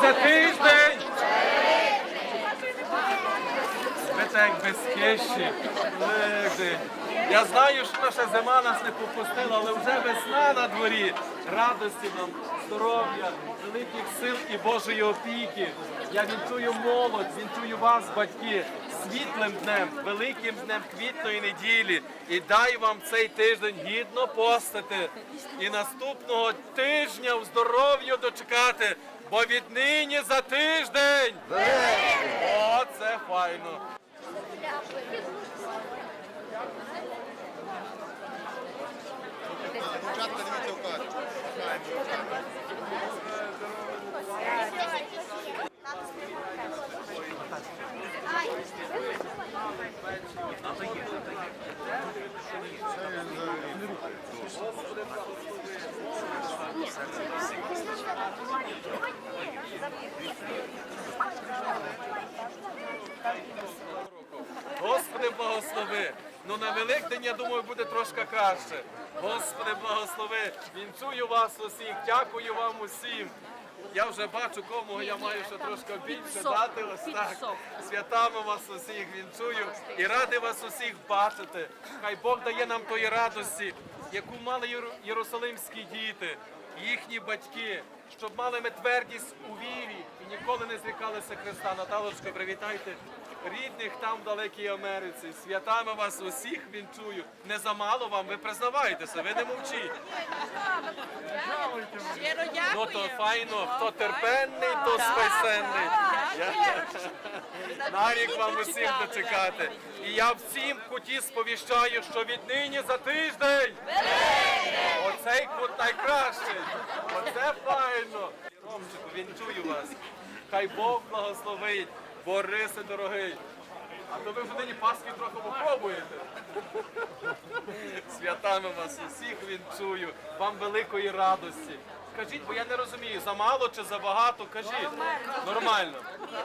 за тиждень. Ви так безкищі. Я знаю, що наша зима нас не попустила, але вже весна на дворі. Радості нам, здоров'я, великих сил і Божої опіки. Я вінчую молодь, вінчую вас, батьки, світлим днем, великим днем квітної неділі. І дай вам цей тиждень гідно постати. І наступного тижня в здоров'ю дочекати, бо віднині за тиждень. О, це файно. Дівчатка, дивіться в кадр. Господи, благослови. Ну на Великдень, я думаю, буде трошки краще. Господи, благослови. Вінчую вас усіх, дякую вам усім. Я вже бачу, кому я маю ще трошки більше дати. Ось так. Святами вас усіх вінчую і радий вас усіх бачити. Хай Бог дає нам тої радості, яку мали єру- єрусалимські діти, їхні батьки, щоб мали ми твердість у вірі і ніколи не зрікалися Христа. Наталочко, привітайте рідних там в далекій Америці. Святами вас усіх вінчую. Не замало вам, ви признавайтеся, ви не мовчіть. Ну то файно, хто терпенний, то спасенний. Я- На рік вам усім дочекати. І я всім куті сповіщаю, що віднині за тиждень. Оцей кут найкращий. Оце файно. Ромчику, вінчую вас. Хай Бог благословить. Борисе дорогий. А то ви вже нині Пасхи трохи попробуєте. Святами вас усіх вінчую, вам великої радості. Кажіть, бо я не розумію, замало чи забагато, кажіть. Нормально.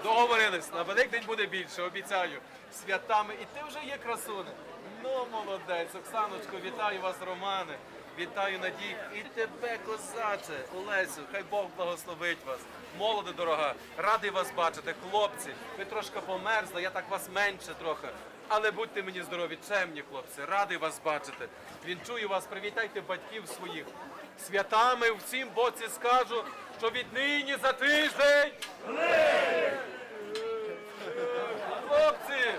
Договорились, на Великдень буде більше, обіцяю. Святами. І ти вже є красуне. Ну, молодець, Оксаночко, вітаю вас, Романе. Вітаю Надій. І тебе, козаче, Олесю, хай Бог благословить вас. Молоде дорога, радий вас бачити, хлопці. Ви трошки померзли, я так вас менше трохи. Але будьте мені здорові, чемні хлопці, радий вас бачити. Вінчую вас, привітайте батьків своїх. Святами в цім боці скажу, що віднині за тиждень. Хлопці,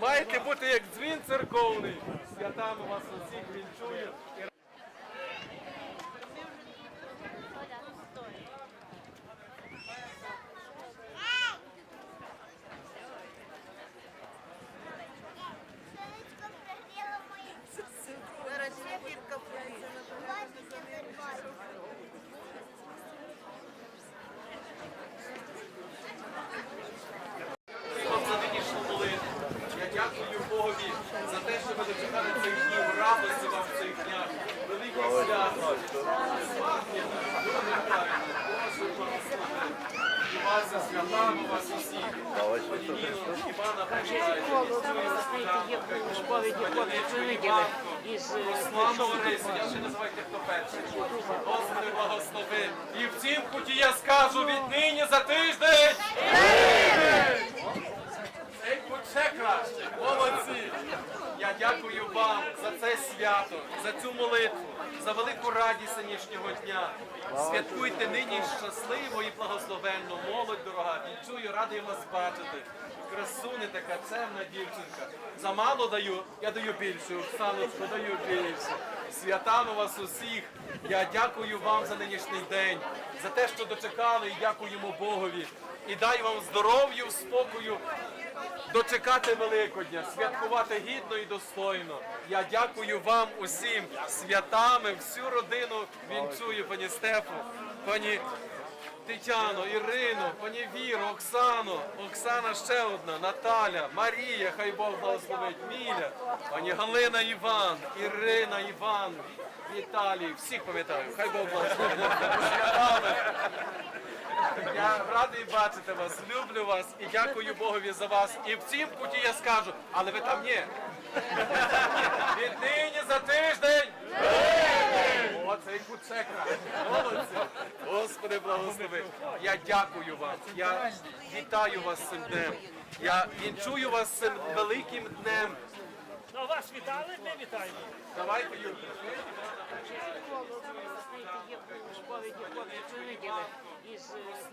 маєте бути як дзвін церковний. Святами вас усіх вінчую. І Зараз ще пірка прийде. вам за нинішню молитву. Я дякую Богові за те, що ви дочекали цих днів, радості вам в цих днях, великих свят. Сватня, дуже файно, Боже благослови. І вас вас усіх. Івана. Я ще називайте, хто перший. Господи, благослови. І в цім куті я скажу віднині за тиждень. Ей, будь ще краще, молодці! Я дякую вам за це свято, за цю молитву, за велику радість сьогоднішнього дня. Святкуйте нині щасливо і благословенно, молодь дорога. Відчую, радий вас бачити. Красуня така цемна дівчинка. Замало даю, я даю більше. Оксаночку, даю більше. Святами вас усіх. Я дякую вам за нинішній день, за те, що дочекали, і дякуємо Богові. І дай вам здоров'я, спокою, дочекати Великодня, святкувати гідно і достойно. Я дякую вам усім святами, всю родину вінчую, пані Стефу, пані Тетяно, Ірину, пані Віру, Оксану, Оксана ще одна, Наталя, Марія, хай Бог благословить, Міля, пані Галина Іван, Ірина Іван, Віталій, всіх пам'ятаю, хай Бог благословить. Я радий бачити вас, люблю вас і дякую Богові за вас. І в цім путі я скажу, але ви там ні. Віднині за тиждень. От цей кут ще краще. Молодці. Господи, благослови. Я дякую вам. Я вітаю вас з цим днем. Я вінчую вас з цим великим днем. Ну, вас вітали, ми вітаємо. Давайте, Юрій. Сповіді, сповіді із е,